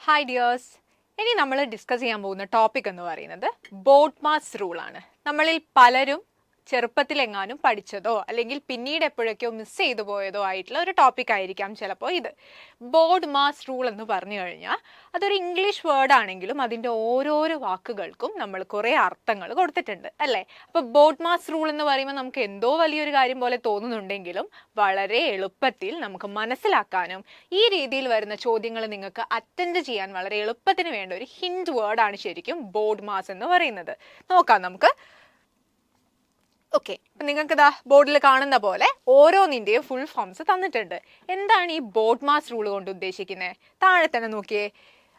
Hi dears ഇനി നമ്മൾ discuss ചെയ്യാൻ പോകുന്ന ടോപ്പിക് എന്ന് പറയുന്നത് ബോട്ട് മാസ് റൂൾ ആണ്. നമ്മളിൽ പലരും ചെറുപ്പത്തിലെങ്ങാനും പഠിച്ചതോ അല്ലെങ്കിൽ പിന്നീട് എപ്പോഴൊക്കെയോ മിസ് ചെയ്തു പോയതോ ആയിട്ടുള്ള ഒരു ടോപ്പിക് ആയിരിക്കാം ചിലപ്പോൾ ഇത്. ബോർഡ് മാസ് റൂൾ എന്ന് പറഞ്ഞു കഴിഞ്ഞാൽ അതൊരു ഇംഗ്ലീഷ് വേർഡ് ആണെങ്കിലും അതിന്റെ ഓരോരോ വാക്കുകൾക്കും നമ്മൾ കുറേ അർത്ഥങ്ങൾ കൊടുത്തിട്ടുണ്ട് അല്ലേ? അപ്പോൾ ബോർഡ് മാസ് റൂൾ എന്ന് പറയുമ്പോൾ നമുക്ക് എന്തോ വലിയൊരു കാര്യം പോലെ തോന്നുന്നുണ്ടെങ്കിലും വളരെ എളുപ്പത്തിൽ നമുക്ക് മനസ്സിലാക്കാനും ഈ രീതിയിൽ വരുന്ന ചോദ്യങ്ങൾ നിങ്ങൾക്ക് അറ്റൻഡ് ചെയ്യാൻ വളരെ എളുപ്പത്തിന് വേണ്ട ഒരു ഹിൻഡ് വേർഡാണ് ശരിക്കും ബോർഡ് മാസ് എന്ന് പറയുന്നത്. നോക്കാം നമുക്ക്. ഓക്കെ നിങ്ങൾക്ക് ഇതാ ബോർഡിൽ കാണുന്ന പോലെ ഓരോന്നിന്റെയും ഫുൾ ഫോംസ് തന്നിട്ടുണ്ട്. എന്താണ് ഈ ബോർഡ് മാസ് റൂൾ കൊണ്ട് ഉദ്ദേശിക്കുന്നത് താഴെ തന്നെ നോക്കിയേ.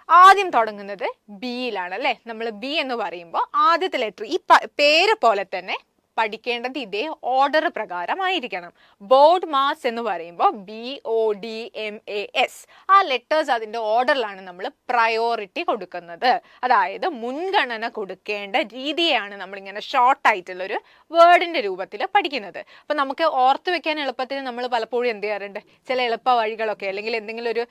ആദ്യം തുടങ്ങുന്നത് ബിയിലാണ് അല്ലേ? നമ്മൾ ബി എന്ന് പറയുമ്പോൾ ആദ്യത്തെ ലെറ്റർ ഈ പേര് പോലെ തന്നെ പഠിക്കേണ്ടത് ഇതേ ഓർഡർ പ്രകാരമായിരിക്കണം. ബോർഡ് മാസ് എന്ന് പറയുമ്പോൾ B O D M A S ആ ലെറ്റേഴ്സ് അതിന്റെ ഓർഡറിലാണ് നമ്മൾ പ്രയോറിറ്റി കൊടുക്കുന്നത്. അതായത് മുൻഗണന കൊടുക്കേണ്ട രീതിയാണ് നമ്മളിങ്ങനെ ഷോർട്ട് ആയിട്ടുള്ള ഒരു വേർഡിന്റെ രൂപത്തിൽ പഠിക്കുന്നത്. അപ്പം നമുക്ക് ഓർത്ത് വെക്കാൻ എളുപ്പത്തിന് നമ്മൾ പലപ്പോഴും എന്ത് ചെയ്യാറുണ്ട്? ചില എളുപ്പ വഴികളൊക്കെ അല്ലെങ്കിൽ എന്തെങ്കിലും ഒരു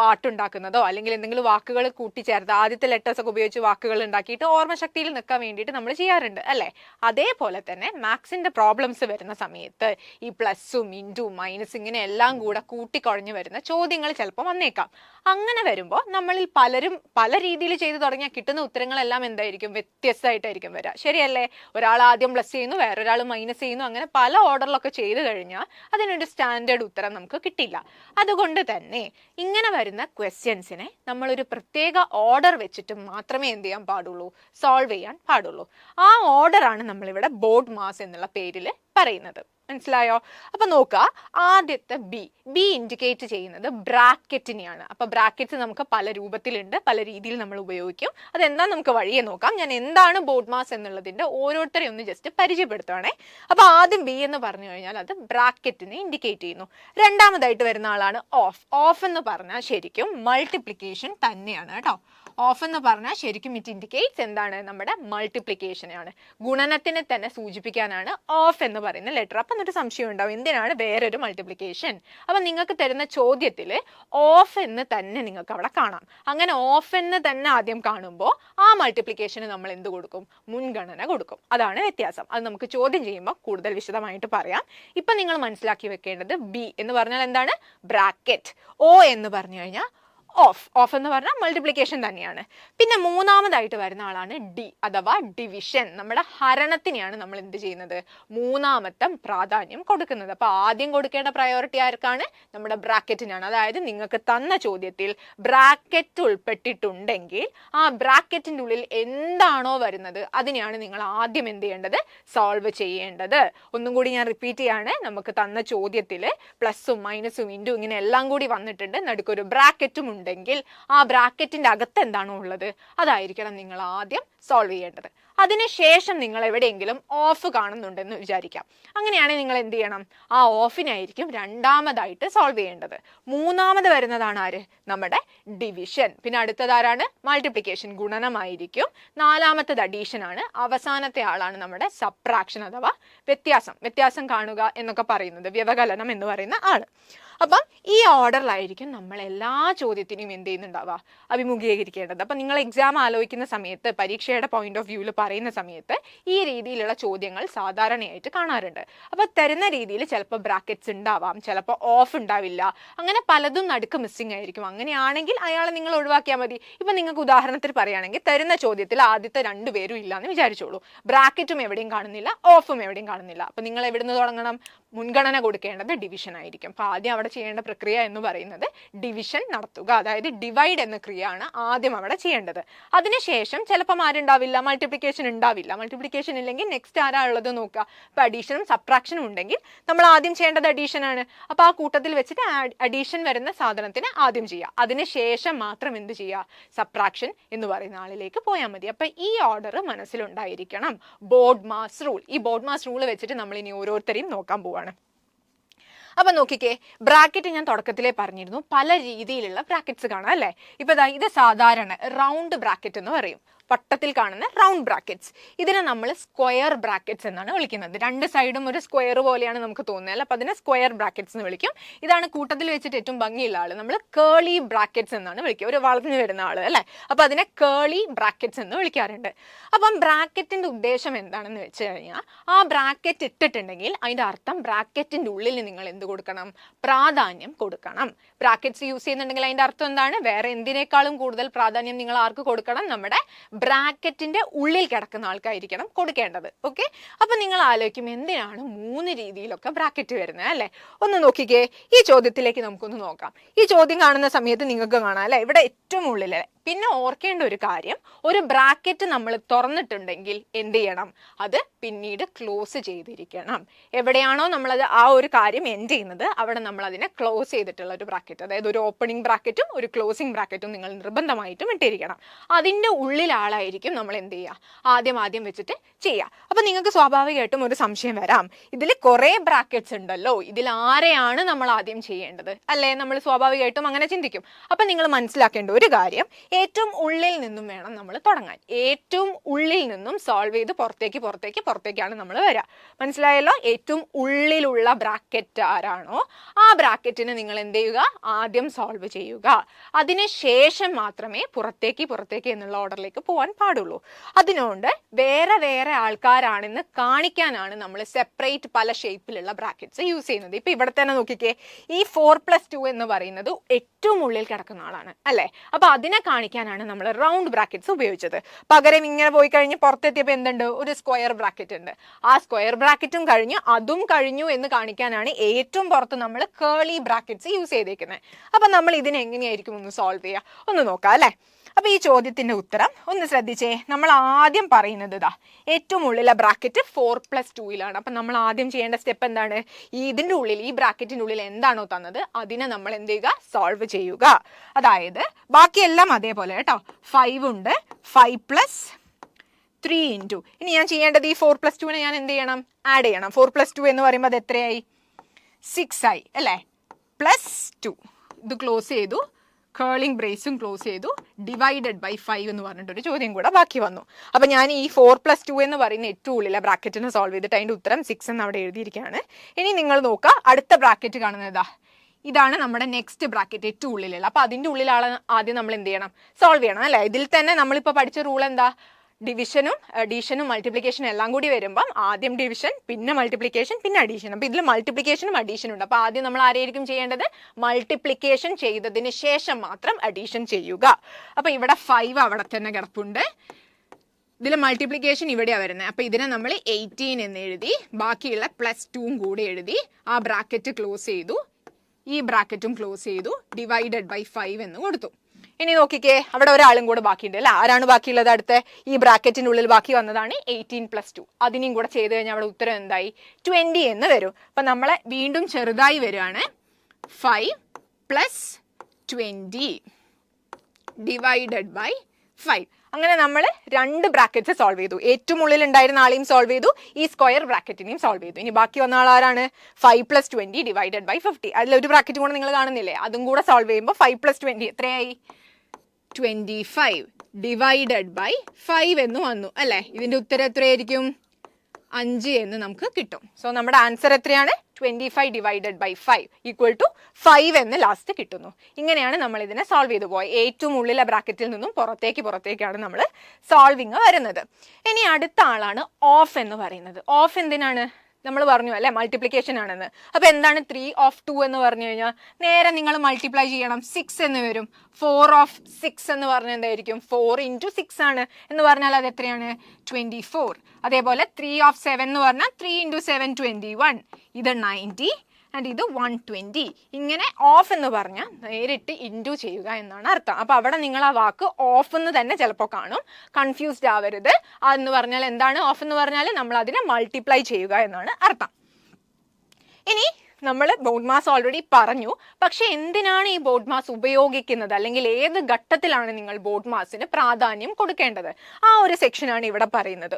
പാട്ടുണ്ടാക്കുന്നതോ അല്ലെങ്കിൽ എന്തെങ്കിലും വാക്കുകൾ കൂട്ടിച്ചേർത്ത് ആദ്യത്തെ ലെറ്റേഴ്സ് ഒക്കെ ഉപയോഗിച്ച് വാക്കുകൾ ഉണ്ടാക്കിയിട്ട് ഓർമ്മശക്തിയിൽ നിൽക്കാൻ വേണ്ടിയിട്ട് നമ്മൾ ചെയ്യാറുണ്ട് അല്ലേ? അതേപോലെ തന്നെ മാത്സിന്റെ പ്രോബ്ലംസ് വരുന്ന സമയത്ത് ഈ പ്ലസ്സും ഇന്റും മൈനസ് ഇങ്ങനെ എല്ലാം കൂടെ കൂട്ടിക്കുഴഞ്ഞു വരുന്ന ചോദ്യങ്ങൾ ചിലപ്പോൾ വന്നേക്കാം. അങ്ങനെ വരുമ്പോൾ നമ്മളിൽ പലരും പല രീതിയിൽ ചെയ്തു തുടങ്ങിയാൽ കിട്ടുന്ന ഉത്തരങ്ങളെല്ലാം എന്തായിരിക്കും? വ്യത്യസ്തമായിട്ടായിരിക്കും വരിക ശരിയല്ലേ? ഒരാൾ ആദ്യം പ്ലസ് ചെയ്യുന്നു വേറൊരാൾ മൈനസ് ചെയ്യുന്നു അങ്ങനെ പല ഓർഡറിലൊക്കെ ചെയ്തു കഴിഞ്ഞാൽ അതിനൊരു സ്റ്റാൻഡേർഡ് ഉത്തരം നമുക്ക് കിട്ടില്ല. അതുകൊണ്ട് തന്നെ ഇങ്ങനെ വരുന്ന ക്വസ്റ്റ്യൻസിനെ നമ്മളൊരു പ്രത്യേക ഓർഡർ വെച്ചിട്ട് മാത്രമേ എന്ത് ചെയ്യാൻ പാടുള്ളൂ? സോൾവ് ചെയ്യാൻ പാടുള്ളൂ. ആ ഓർഡറാണ് നമ്മളിവിടെ ബോർഡ് മാസ് എന്നുള്ള പേരിൽ പറയുന്നത്. മനസ്സിലായോ? അപ്പൊ നോക്കുക ആദ്യത്തെ ബി ബി ഇൻഡിക്കേറ്റ് ചെയ്യുന്നത് ബ്രാക്കറ്റിനെയാണ്. അപ്പൊ ബ്രാക്കറ്റ്സ് നമുക്ക് പല രൂപത്തിലുണ്ട് പല രീതിയിൽ നമ്മൾ ഉപയോഗിക്കും. അതെന്താ നമുക്ക് വഴിയെ നോക്കാം. ഞാൻ എന്താണ് ബോർഡ് മാസ് എന്നുള്ളതിന്റെ ഓരോരുത്തരെ ഒന്ന് ജസ്റ്റ് പരിചയപ്പെടുത്തുവാണേ. അപ്പൊ ആദ്യം ബി എന്ന് പറഞ്ഞു കഴിഞ്ഞാൽ അത് ബ്രാക്കറ്റിനെ ഇൻഡിക്കേറ്റ് ചെയ്യുന്നു. രണ്ടാമതായിട്ട് വരുന്ന ആളാണ് ഓഫ്. ഓഫ് എന്ന് പറഞ്ഞാൽ ശരിക്കും മൾട്ടിപ്ലിക്കേഷൻ തന്നെയാണ് കേട്ടോ. ഓഫ് എന്ന് പറഞ്ഞാൽ ശരിക്കും ഇറ്റ് ഇൻഡിക്കേറ്റ്സ് എന്താണ്? നമ്മുടെ മൾട്ടിപ്ലിക്കേഷനാണ് ഗുണനത്തിനെ തന്നെ സൂചിപ്പിക്കാനാണ് ഓഫ് എന്ന് പറയുന്ന ലെറ്റർ അപ്പം എന്നിട്ട് സംശയം ഉണ്ടാവും എന്തിനാണ് വേറൊരു മൾട്ടിപ്ലിക്കേഷൻ അപ്പം നിങ്ങൾക്ക് തരുന്ന ചോദ്യത്തിൽ ഓഫ് എന്ന് തന്നെ നിങ്ങൾക്ക് അവിടെ കാണാം. അങ്ങനെ ഓഫ് എന്ന് തന്നെ ആദ്യം കാണുമ്പോൾ ആ മൾട്ടിപ്ലിക്കേഷന് നമ്മൾ എന്ത് കൊടുക്കും? മുൻഗണന കൊടുക്കും. അതാണ് വ്യത്യാസം. അത് നമുക്ക് ചോദ്യം ചെയ്യുമ്പോൾ കൂടുതൽ വിശദമായിട്ട് പറയാം. ഇപ്പം നിങ്ങൾ മനസ്സിലാക്കി വെക്കേണ്ടത് ബി എന്ന് പറഞ്ഞാൽ എന്താണ്? ബ്രാക്കറ്റ് ഓ എന്ന് പറഞ്ഞു കഴിഞ്ഞാൽ ഓഫ് ഓഫ് എന്ന് പറഞ്ഞാൽ മൾട്ടിപ്ലിക്കേഷൻ തന്നെയാണ്. പിന്നെ മൂന്നാമതായിട്ട് വരുന്ന ആളാണ് ഡി അഥവാ ഡിവിഷൻ നമ്മുടെ ഹരണത്തിനെയാണ് നമ്മൾ എന്ത് ചെയ്യുന്നത്? മൂന്നാമത്തെ പ്രാധാന്യം കൊടുക്കുന്നത്. അപ്പോൾ ആദ്യം കൊടുക്കേണ്ട പ്രയോറിറ്റി ആർക്കാണ്? നമ്മുടെ ബ്രാക്കറ്റിനാണ് അതായത് നിങ്ങൾക്ക് തന്ന ചോദ്യത്തിൽ ബ്രാക്കറ്റ് ഉൾപ്പെട്ടിട്ടുണ്ടെങ്കിൽ ആ ബ്രാക്കറ്റിന്റെ ഉള്ളിൽ എന്താണോ വരുന്നത് അതിനെയാണ് നിങ്ങൾ ആദ്യം എന്ത് ചെയ്യേണ്ടത്? സോൾവ് ചെയ്യേണ്ടത്. ഒന്നും കൂടി ഞാൻ റിപ്പീറ്റ് ചെയ്യാണ്. നമുക്ക് തന്ന ചോദ്യത്തിൽ പ്ലസും മൈനസും ഇന്റും ഇങ്ങനെ എല്ലാം കൂടി വന്നിട്ടുണ്ട്. നടുക്കൊരു ബ്രാക്കറ്റും ഉണ്ടെങ്കിൽ ആ ബ്രാക്കറ്റിന്റെ അകത്ത് എന്താണോ ഉള്ളത്? അതായിരിക്കണം നിങ്ങൾ ആദ്യം സോൾവ് ചെയ്യേണ്ടത്. അതിനുശേഷം നിങ്ങൾ എവിടെയെങ്കിലും ഓഫ് കാണുന്നുണ്ടെന്ന് വിചാരിക്കാം. അങ്ങനെയാണെങ്കിൽ നിങ്ങൾ എന്ത് ചെയ്യണം? ആ ഓഫിനായിരിക്കും രണ്ടാമതായിട്ട് സോൾവ് ചെയ്യേണ്ടത്. മൂന്നാമത് വരുന്നതാണ് ആര്? നമ്മുടെ ഡിവിഷൻ പിന്നെ അടുത്തത് ആരാണ്? മൾട്ടിപ്ലിക്കേഷൻ ഗുണനമായിരിക്കും. നാലാമത്തത് അഡീഷൻ ആണ്. അവസാനത്തെ ആളാണ് നമ്മുടെ സപ്രാക്ഷൻ അഥവാ വ്യത്യാസം. വ്യത്യാസം കാണുക എന്നൊക്കെ പറയുന്നത് വ്യവകലനം എന്ന് പറയുന്ന ആൾ. അപ്പം ഈ ഓർഡറിലായിരിക്കും നമ്മൾ എല്ലാ ചോദ്യത്തിനും എന്ത് ചെയ്യുന്നുണ്ടാവുക? അഭിമുഖീകരിക്കേണ്ടത്. അപ്പം നിങ്ങൾ എക്സാം ആലോചിക്കുന്ന സമയത്ത് പരീക്ഷയുടെ പോയിന്റ് ഓഫ് വ്യൂവിൽ പറയുന്ന സമയത്ത് ഈ രീതിയിലുള്ള ചോദ്യങ്ങൾ സാധാരണയായിട്ട് കാണാറുണ്ട്. അപ്പോൾ തരുന്ന രീതിയിൽ ചിലപ്പോൾ ബ്രാക്കറ്റ്സ് ഉണ്ടാവാം ചിലപ്പോൾ ഓഫ് ഉണ്ടാവില്ല. അങ്ങനെ പലതും നടുക്ക് മിസ്സിംഗ് ആയിരിക്കും. അങ്ങനെയാണെങ്കിൽ അയാളെ നിങ്ങൾ ഒഴിവാക്കിയാൽ മതി. ഇപ്പം നിങ്ങൾക്ക് ഉദാഹരണത്തിൽ പറയുകയാണെങ്കിൽ തരുന്ന ചോദ്യത്തിൽ ആദ്യത്തെ രണ്ടുപേരും ഇല്ല എന്ന് വിചാരിച്ചോളൂ. ബ്രാക്കറ്റും എവിടെയും കാണുന്നില്ല ഓഫും എവിടെയും കാണുന്നില്ല. അപ്പം നിങ്ങൾ എവിടുന്ന് തുടങ്ങണം? മുൻഗണന കൊടുക്കേണ്ടത് ഡിവിഷൻ ആയിരിക്കും. അപ്പോൾ ആദ്യം അവിടെ ചെയ്യേണ്ട പ്രക്രിയ എന്ന് പറയുന്നത് ഡിവിഷൻ നടത്തുക. അതായത് ഡിവൈഡ് എന്ന ക്രിയയാണ് ആദ്യം അവിടെ ചെയ്യേണ്ടത്. അതിനുശേഷം ചിലപ്പം ആരുണ്ടാവില്ല? മൾട്ടിപ്ലിക്കേഷൻ ഉണ്ടാവില്ല. മൾട്ടിപ്ലിക്കേഷൻ ഇല്ലെങ്കിൽ നെക്സ്റ്റ് ആരാ ഉള്ളത് നോക്കുക. അപ്പോൾ അഡീഷനും സബ്ട്രാക്ഷനും ഉണ്ടെങ്കിൽ നമ്മൾ ആദ്യം ചെയ്യേണ്ടത് അഡീഷൻ ആണ്. അപ്പോൾ ആ കൂട്ടത്തിൽ വെച്ചിട്ട് അഡീഷൻ വരുന്ന സാധനത്തിന് ആദ്യം ചെയ്യുക. അതിനുശേഷം മാത്രം എന്ത് ചെയ്യുക? സബ്ട്രാക്ഷൻ എന്ന് പറയുന്ന ആളിലേക്ക് പോയാൽ മതി. അപ്പോൾ ഈ ഓർഡർ മനസ്സിലുണ്ടായിരിക്കണം. ബോർഡ് മാസ് റൂൾ ഈ ബോർഡ് മാസ് റൂൾ വെച്ചിട്ട് നമ്മൾ ഇനി ഓരോരുത്തരെയും നോക്കാൻ പോവാണ്. അപ്പൊ നോക്കിക്കേ ബ്രാക്കറ്റ് ഞാൻ തുടക്കത്തിലേ പറഞ്ഞിരുന്നു. പല രീതിയിലുള്ള ബ്രാക്കറ്റ്സ് കാണാം അല്ലേ? ഇപ്പൊ ഇത് സാധാരണ റൗണ്ട് ബ്രാക്കറ്റ് എന്ന് പറയും. വട്ടത്തിൽ കാണുന്ന റൗണ്ട് ബ്രാക്കറ്റ്സ് ഇതിനെ നമ്മൾ സ്ക്വയർ ബ്രാക്കറ്റ്സ് എന്നാണ് വിളിക്കുന്നത്. രണ്ട് സൈഡും ഒരു സ്ക്വയർ പോലെയാണ് നമുക്ക് തോന്നുന്നത് അപ്പോൾ അതിനെ സ്ക്വയർ ബ്രാക്കറ്റ്സ് എന്ന് വിളിക്കും. ഇതാണ് കൂട്ടത്തിൽ വെച്ചിട്ട് ഏറ്റവും ഭംഗിയുള്ള ആൾ നമ്മൾ കേളി ബ്രാക്കറ്റ്സ് എന്നാണ് വിളിക്കുക. ഒരു വളർന്നു വരുന്ന ആൾ അല്ലേ? അപ്പോൾ അതിനെ കേളി ബ്രാക്കറ്റ്സ് എന്ന് വിളിക്കാറുണ്ട്. അപ്പം ബ്രാക്കറ്റിന്റെ ഉദ്ദേശം എന്താണെന്ന് വെച്ച് കഴിഞ്ഞാൽ ആ ബ്രാക്കറ്റ് ഇട്ടിട്ടുണ്ടെങ്കിൽ അതിന്റെ അർത്ഥം ബ്രാക്കറ്റിന്റെ ഉള്ളിൽ നിങ്ങൾ എന്ത് കൊടുക്കണം? പ്രാധാന്യം കൊടുക്കണം. ബ്രാക്കറ്റ്സ് യൂസ് ചെയ്യുന്നുണ്ടെങ്കിൽ അതിന്റെ അർത്ഥം എന്താണ്? വേറെ എന്തിനേക്കാളും കൂടുതൽ പ്രാധാന്യം നിങ്ങൾ ആർക്ക് കൊടുക്കണം? നമ്മുടെ ബ്രാക്കറ്റിന്റെ ഉള്ളിൽ കിടക്കുന്ന ആൾക്കായിരിക്കണം കൊടുക്കേണ്ടത്. ഓക്കെ? അപ്പൊ നിങ്ങൾ ആലോചിക്കും എന്തിനാണ് മൂന്ന് രീതിയിലൊക്കെ ബ്രാക്കറ്റ് വരുന്നത് അല്ലെ? ഒന്ന് നോക്കിക്കേ ഈ ചോദ്യത്തിലേക്ക് നമുക്കൊന്ന് നോക്കാം. ഈ ചോദ്യം കാണുന്ന സമയത്ത് നിങ്ങൾക്ക് കാണാം അല്ലേ? ഇവിടെ ഏറ്റവും ഉള്ളിലെ പിന്നെ ഓർക്കേണ്ട ഒരു കാര്യം ഒരു ബ്രാക്കറ്റ് നമ്മൾ തുറന്നിട്ടുണ്ടെങ്കിൽ എന്ത് ചെയ്യണം? അത് പിന്നീട് ക്ലോസ് ചെയ്തിരിക്കണം. എവിടെയാണോ നമ്മളത് ആ ഒരു കാര്യം എൻഡ് ചെയ്യുന്നത് അവിടെ നമ്മൾ അതിനെ ക്ലോസ് ചെയ്തിട്ടുള്ള ഒരു ബ്രാക്കറ്റ് അതായത് ഒരു ഓപ്പണിംഗ് ബ്രാക്കറ്റും ഒരു ക്ലോസിംഗ് ബ്രാക്കറ്റും നിങ്ങൾ നിർബന്ധമായിട്ടും ഇട്ടിരിക്കണം. അതിന്റെ ഉള്ളിലാളായിരിക്കും നമ്മൾ എന്ത് ചെയ്യുക? ആദ്യം ആദ്യം വെച്ചിട്ട് ചെയ്യുക. അപ്പം നിങ്ങൾക്ക് സ്വാഭാവികമായിട്ടും ഒരു സംശയം വരാം. ഇതിൽ കുറേ ബ്രാക്കറ്റ്സ് ഉണ്ടല്ലോ. ഇതിൽ ആരെയാണ് നമ്മൾ ആദ്യം ചെയ്യേണ്ടത്? അല്ലേ? നമ്മൾ സ്വാഭാവികമായിട്ടും അങ്ങനെ ചിന്തിക്കും. അപ്പം നിങ്ങൾ മനസ്സിലാക്കേണ്ട ഒരു കാര്യം ഏറ്റവും ഉള്ളിൽ നിന്നും വേണം നമ്മൾ തുടങ്ങാൻ. ഏറ്റവും ഉള്ളിൽ നിന്നും സോൾവ് ചെയ്ത് പുറത്തേക്ക് പുറത്തേക്ക് പുറത്തേക്കാണ് നമ്മൾ വരിക മനസ്സിലായല്ലോ? ഏറ്റവും ഉള്ളിലുള്ള ബ്രാക്കറ്റ് ആരാണോ ആ ബ്രാക്കറ്റിനെ നിങ്ങൾ എന്ത് ചെയ്യുക? ആദ്യം സോൾവ് ചെയ്യുക. അതിന് ശേഷം മാത്രമേ പുറത്തേക്ക് പുറത്തേക്ക് എന്നുള്ള ഓർഡറിലേക്ക് പോകാൻ പാടുള്ളൂ. അതിനോണ്ട് വേറെ വേറെ ആൾക്കാരാണെന്ന് കാണിക്കാനാണ് നമ്മൾ സെപ്പറേറ്റ് പല ഷേപ്പിലുള്ള ബ്രാക്കറ്റ്സ് യൂസ് ചെയ്യുന്നത്. ഇപ്പൊ ഇവിടെ തന്നെ നോക്കിക്കേ. ഈ ഫോർ പ്ലസ് ടു എന്ന് പറയുന്നത് ഏറ്റവും ഉള്ളിൽ കിടക്കുന്ന ആളാണ്. അല്ലെ? അപ്പൊ അതിനെ കാണിക്കാനാണ് നമ്മൾ റൗണ്ട് ബ്രാക്കറ്റ്സ് ഉപയോഗിച്ചത്. പകരം ഇങ്ങനെ പോയി കഴിഞ്ഞ് പുറത്തെത്തിയപ്പോൾ എന്തുണ്ട്? ഒരു സ്ക്വയർ ബ്രാക്കറ്റ് ഉണ്ട്. ആ സ്ക്വയർ ബ്രാക്കറ്റും കഴിഞ്ഞ് അതും കഴിഞ്ഞു എന്ന് കാണിക്കാനാണ് ഏറ്റവും പുറത്ത് നമ്മൾ കേളി ബ്രാക്കറ്റ്സ് യൂസ് ചെയ്തേക്കുന്നത് അപ്പം നമ്മൾ ഇതിനെങ്ങനെയായിരിക്കും ഒന്ന് സോൾവ് ചെയ്യുക ഒന്ന് നോക്കാം അല്ലേ? അപ്പൊ ഈ ചോദ്യത്തിന്റെ ഉത്തരം ഒന്ന് ശ്രദ്ധിച്ചേ. നമ്മൾ ആദ്യം പറയുന്നത് ഇതാ ഏറ്റവും ഉള്ളിലെ ബ്രാക്കറ്റ് ഫോർ പ്ലസ് ടൂയിലാണ് അപ്പൊ നമ്മൾ ആദ്യം ചെയ്യേണ്ട സ്റ്റെപ്പ് എന്താണ്? ഈ ഇതിന്റെ ഉള്ളിൽ ഈ ബ്രാക്കറ്റിന്റെ ഉള്ളിൽ എന്താണോ തന്നത് അതിനെ നമ്മൾ എന്ത് ചെയ്യുക? സോൾവ് ചെയ്യുക. അതായത് ബാക്കിയെല്ലാം അതേപോലെ കേട്ടോ. ഫൈവ് ഉണ്ട്. ഫൈവ് പ്ലസ് ത്രീ ഇന്റു ഇനി ഞാൻ ചെയ്യേണ്ടത് ഈ ഫോർ പ്ലസ് ടുവിനെ ഞാൻ എന്ത് ചെയ്യണം? ആഡ് ചെയ്യണം. ഫോർ പ്ലസ് ടു എന്ന് പറയുമ്പോൾ അത് എത്രയായി? സിക്സ് ആയി അല്ലേ? പ്ലസ് ടു ഇത് ക്ലോസ് ചെയ്തു. കേളിംഗ് ബ്രേസും ക്ലോസ് ചെയ്തു. ഡിവൈഡഡ് ബൈ ഫൈവ് എന്ന് പറഞ്ഞിട്ടൊരു ചോദ്യം കൂടെ ബാക്കി വന്നു. അപ്പം ഞാൻ ഈ ഫോർ പ്ലസ് ടു എന്ന് പറയുന്ന ഏറ്റവും ഉള്ളിലെ ബ്രാക്കറ്റിനെ സോൾവ് ചെയ്തിട്ട് അതിന്റെ ഉത്തരം സിക്സ് എന്ന് അവിടെ എഴുതിയിരിക്കുകയാണ്. ഇനി നിങ്ങൾ നോക്കുക അടുത്ത ബ്രാക്കറ്റ് കാണുന്നതാ ഇതാണ് നമ്മുടെ നെക്സ്റ്റ് ബ്രാക്കറ്റ് ഏറ്റവും ഉള്ളിലുള്ള. അപ്പോൾ അതിന്റെ ഉള്ളിലാണ് ആദ്യം നമ്മൾ എന്ത് ചെയ്യണം? സോൾവ് ചെയ്യണം അല്ലേ? ഇതിൽ തന്നെ നമ്മളിപ്പോൾ പഠിച്ച റൂൾ എന്താ? ഡിവിഷനും അഡീഷനും മൾട്ടിപ്ലിക്കേഷനും എല്ലാം കൂടി വരുമ്പം ആദ്യം ഡിവിഷൻ പിന്നെ മൾട്ടിപ്ലിക്കേഷൻ പിന്നെ അഡീഷൻ അപ്പോൾ ഇതിൽ മൾട്ടിപ്ലിക്കേഷനും അഡീഷനും ഉണ്ട്. അപ്പോൾ ആദ്യം നമ്മൾ ആരെയായിരിക്കും ചെയ്യേണ്ടത്? മൾട്ടിപ്ലിക്കേഷൻ ചെയ്തതിന് ശേഷം മാത്രം അഡീഷൻ ചെയ്യുക. അപ്പോൾ ഇവിടെ ഫൈവ് അവിടെ തന്നെ കിടപ്പുണ്ട്. ഇതിൽ മൾട്ടിപ്ലിക്കേഷൻ ഇവിടെയാണ് വരുന്നത്. അപ്പോൾ ഇതിനെ നമ്മൾ എയ്റ്റീൻ എന്ന് എഴുതി ബാക്കിയുള്ള പ്ലസ് ടൂവും കൂടി എഴുതി ആ ബ്രാക്കറ്റ് ക്ലോസ് ചെയ്തു. ഈ ബ്രാക്കറ്റും ക്ലോസ് ചെയ്തു ഡിവൈഡഡ് ബൈ ഫൈവ് എന്ന് കൊടുത്തു. ഇനി നോക്കിക്കേ അവിടെ ഒരാളും കൂടെ ബാക്കിയുണ്ട് അല്ലേ? ആരാണ് ബാക്കിയുള്ളത് അടുത്ത? ഈ ബ്രാക്കറ്റിനുള്ളിൽ ബാക്കി വന്നതാണ് എയ്റ്റീൻ പ്ലസ് ടു അതിനെയും കൂടെ ചെയ്ത് കഴിഞ്ഞാൽ അവിടെ ഉത്തരം എന്തായി? ട്വന്റി എന്ന് വരും. അപ്പം നമ്മളെ വീണ്ടും ചെറുതായി വരുവാണ് five plus twenty divided by five അങ്ങനെ നമ്മൾ രണ്ട് ബ്രാക്കറ്റ്സ് സോൾവ് ചെയ്തു. ഏറ്റവും ഉള്ളിൽ ഉണ്ടായിരുന്ന ആളെയും സോൾവ് ചെയ്തു. ഈ സ്ക്വയർ ബ്രാക്കറ്റിനെയും സോൾവ് ചെയ്തു. ഇനി ബാക്കി വന്ന ആളാരാണ്? Five plus twenty divided by fifty അതിൽ ഒരു ബ്രാക്കറ്റ് കൂടെ നിങ്ങൾ കാണുന്നില്ലേ? അതും കൂടെ സോൾവ് ചെയ്യുമ്പോൾ ഫൈവ് പ്ലസ് ട്വന്റി എത്രയായി? Twenty five divided by five എന്ന് വന്നു അല്ലേ? ഇതിന്റെ ഉത്തരം എത്രയായിരിക്കും? അഞ്ച് എന്ന് നമുക്ക് കിട്ടും. സോ നമ്മുടെ ആൻസർ എത്രയാണ്? Twenty five divided by five equal to five എന്ന് ലാസ്റ്റ് കിട്ടുന്നു. ഇങ്ങനെയാണ് നമ്മൾ ഇതിനെ സോൾവ് ചെയ്തു പോയത് ഏറ്റവും ഉള്ളിലെ ബ്രാക്കറ്റിൽ നിന്നും പുറത്തേക്ക് പുറത്തേക്കാണ് നമ്മൾ സോൾവിങ് വരുന്നത്. ഇനി അടുത്ത ആളാണ് ഓഫ് എന്ന് പറയുന്നത്. ഓഫ് എന്തിനാണ്? നമ്മൾ പറഞ്ഞു അല്ലെ? മൾട്ടിപ്ലിക്കേഷൻ ആണെന്ന്. അപ്പൊ എന്താണ് ത്രീ ഓഫ് ടു എന്ന് പറഞ്ഞു കഴിഞ്ഞാൽ നേരെ നിങ്ങൾ മൾട്ടിപ്ലൈ ചെയ്യണം. സിക്സ് എന്ന് വരും. ഫോർ ഓഫ് സിക്സ് എന്ന് പറഞ്ഞാൽ എന്തായിരിക്കും? ഫോർ ഇന്റു സിക്സ് ആണ്. എന്ന് പറഞ്ഞാൽ അത് എത്രയാണ്? ട്വന്റി ഫോർ അതേപോലെ ത്രീ ഓഫ് സെവൻ എന്ന് പറഞ്ഞാൽ three into seven twenty one ഇത് നയന്റി ആൻഡ് ഇത് വൺ ട്വന്റി ഇങ്ങനെ ഓഫ് എന്ന് പറഞ്ഞാൽ നേരിട്ട് ഇന്റു ചെയ്യുക എന്നാണ് അർത്ഥം. അപ്പോൾ അവിടെ നിങ്ങൾ ആ വാക്ക് ഓഫ് എന്ന് തന്നെ ചിലപ്പോൾ കാണും. കൺഫ്യൂസ്ഡ് ആവരുത്. അതെന്ന് പറഞ്ഞാൽ എന്താണ് ഓഫ് എന്ന് പറഞ്ഞാൽ നമ്മൾ അതിനെ മൾട്ടിപ്ലൈ ചെയ്യുക എന്നാണ് അർത്ഥം. ഇനി നമ്മൾ ബോഡ് മാസ് ഓൾറെഡി പറഞ്ഞു. പക്ഷെ എന്തിനാണ് ഈ ബോഡ് മാസ് ഉപയോഗിക്കുന്നത്? അല്ലെങ്കിൽ ഏത് ഘട്ടത്തിലാണ് നിങ്ങൾ ബോഡ് മാസിന് പ്രാധാന്യം കൊടുക്കേണ്ടത്? ആ ഒരു സെക്ഷനാണ് ഇവിടെ പറയുന്നത്.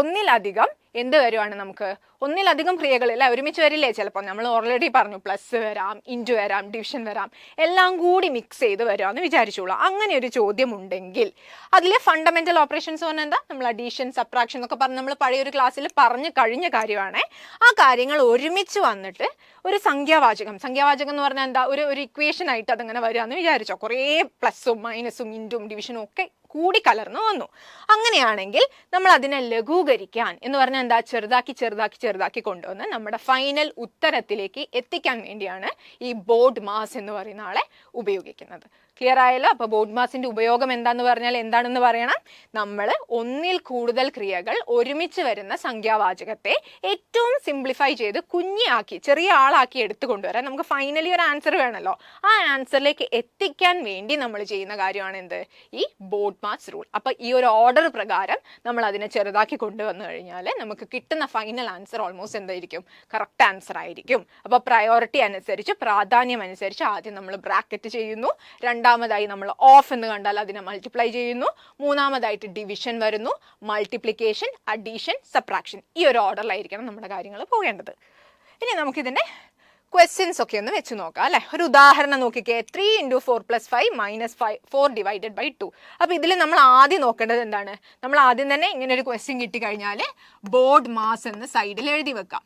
ഒന്നിലധികം എന്ത് വരുവാണ് നമുക്ക്? ഒന്നിലധികം ക്രിയകളില്ല ഒരുമിച്ച് വരില്ലേ ചിലപ്പോൾ നമ്മൾ ഓൾറെഡി പറഞ്ഞു പ്ലസ് വരാം ഇന്റു വരാം ഡിവിഷൻ വരാം എല്ലാം കൂടി മിക്സ് ചെയ്ത് വരാമെന്ന് വിചാരിച്ചോളൂ. അങ്ങനെ ഒരു ചോദ്യം ഉണ്ടെങ്കിൽ അതിലെ ഫണ്ടമെന്റൽ ഓപ്പറേഷൻസ് പറഞ്ഞാൽ എന്താ? നമ്മൾ അഡീഷൻ സബ്ട്രാക്ഷൻ എന്നൊക്കെ പറഞ്ഞ് നമ്മൾ പഴയ ഒരു ക്ലാസ്സിൽ പറഞ്ഞു കഴിഞ്ഞ കാര്യമാണേ. ആ കാര്യങ്ങൾ ഒരുമിച്ച് വന്നിട്ട് ഒരു സംഖ്യാവാചകം സംഖ്യാവാചകം എന്ന് പറഞ്ഞാൽ എന്താ? ഒരു ഒരു ഇക്വേഷൻ ആയിട്ട് അതങ്ങനെ വരാമെന്ന് വിചാരിച്ചോ? കുറേ പ്ലസ്സും മൈനസും ഇന്റും ഡിവിഷനും ഒക്കെ കൂടി കലർന്നു വന്നു. അങ്ങനെയാണെങ്കിൽ നമ്മൾ അതിനെ ലഘൂകരിക്കാൻ എന്ന് പറഞ്ഞാൽ എന്താ? ചെറുതാക്കി ചെറുതാക്കി ചെറുതാക്കി കൊണ്ടുവന്ന് നമ്മുടെ ഫൈനൽ ഉത്തരത്തിലേക്ക് എത്തിക്കാൻ വേണ്ടിയാണ് ഈ ബോർഡ് മാസ് എന്ന് പറയുന്ന ആളെ ഉപയോഗിക്കുന്നത്. ക്ലിയർ ആയല്ലോ. അപ്പോൾ ബോഡ് മാസിന്റെ ഉപയോഗം എന്താന്ന് പറഞ്ഞാൽ എന്താണെന്ന് പറയണം. നമ്മൾ ഒന്നിൽ കൂടുതൽ ക്രിയകൾ ഒരുമിച്ച് വരുന്ന സംഖ്യാവാചകത്തെ ഏറ്റവും സിംപ്ലിഫൈ ചെയ്ത് കുഞ്ഞാക്കി ചെറിയ ആളാക്കി എടുത്തു കൊണ്ടുവരാൻ നമുക്ക് ഫൈനലി ഒരു ആൻസർ വേണമല്ലോ ആ ആൻസറിലേക്ക് എത്തിക്കാൻ വേണ്ടി നമ്മൾ ചെയ്യുന്ന കാര്യമാണ് എന്ത്? ഈ ബോഡ് മാസ് റൂൾ അപ്പൊ ഈ ഒരു ഓർഡർ പ്രകാരം നമ്മൾ അതിനെ ചെറുതാക്കി കൊണ്ടുവന്നു കഴിഞ്ഞാൽ നമുക്ക് കിട്ടുന്ന ഫൈനൽ ആൻസർ ഓൾമോസ്റ്റ് എന്തായിരിക്കും? കറക്റ്റ് ആൻസർ ആയിരിക്കും. അപ്പൊ പ്രയോറിറ്റി അനുസരിച്ച് പ്രാധാന്യം അനുസരിച്ച് ആദ്യം നമ്മൾ ബ്രാക്കറ്റ് ചെയ്യുന്നു. രണ്ടാമതായി നമ്മൾ ഓഫ് എന്ന് കണ്ടാൽ അതിനെ മൾട്ടിപ്ലൈ ചെയ്യുന്നു. മൂന്നാമതായിട്ട് ഡിവിഷൻ വരുന്നു. മൾട്ടിപ്ലിക്കേഷൻ അഡീഷൻ സപ്രാക്ഷൻ ഈ ഒരു ഓർഡറിലായിരിക്കണം നമ്മുടെ കാര്യങ്ങൾ പോകേണ്ടത്. ഇനി നമുക്കിതിന്റെ ക്വസ്റ്റ്യൻസ് ഒക്കെ ഒന്ന് വെച്ച് നോക്കാം അല്ലെ? ഒരു ഉദാഹരണം നോക്കിക്കേ. Three into four plus five minus five four divided by two അപ്പോൾ ഇതിൽ നമ്മൾ ആദ്യം നോക്കേണ്ടത് എന്താണ്? നമ്മൾ ആദ്യം തന്നെ ഇങ്ങനെ ഒരു ക്വസ്റ്റ്യൻ കിട്ടിക്കഴിഞ്ഞാൽ ബോർഡ് മാസ് എന്ന് സൈഡിൽ എഴുതി വെക്കാം.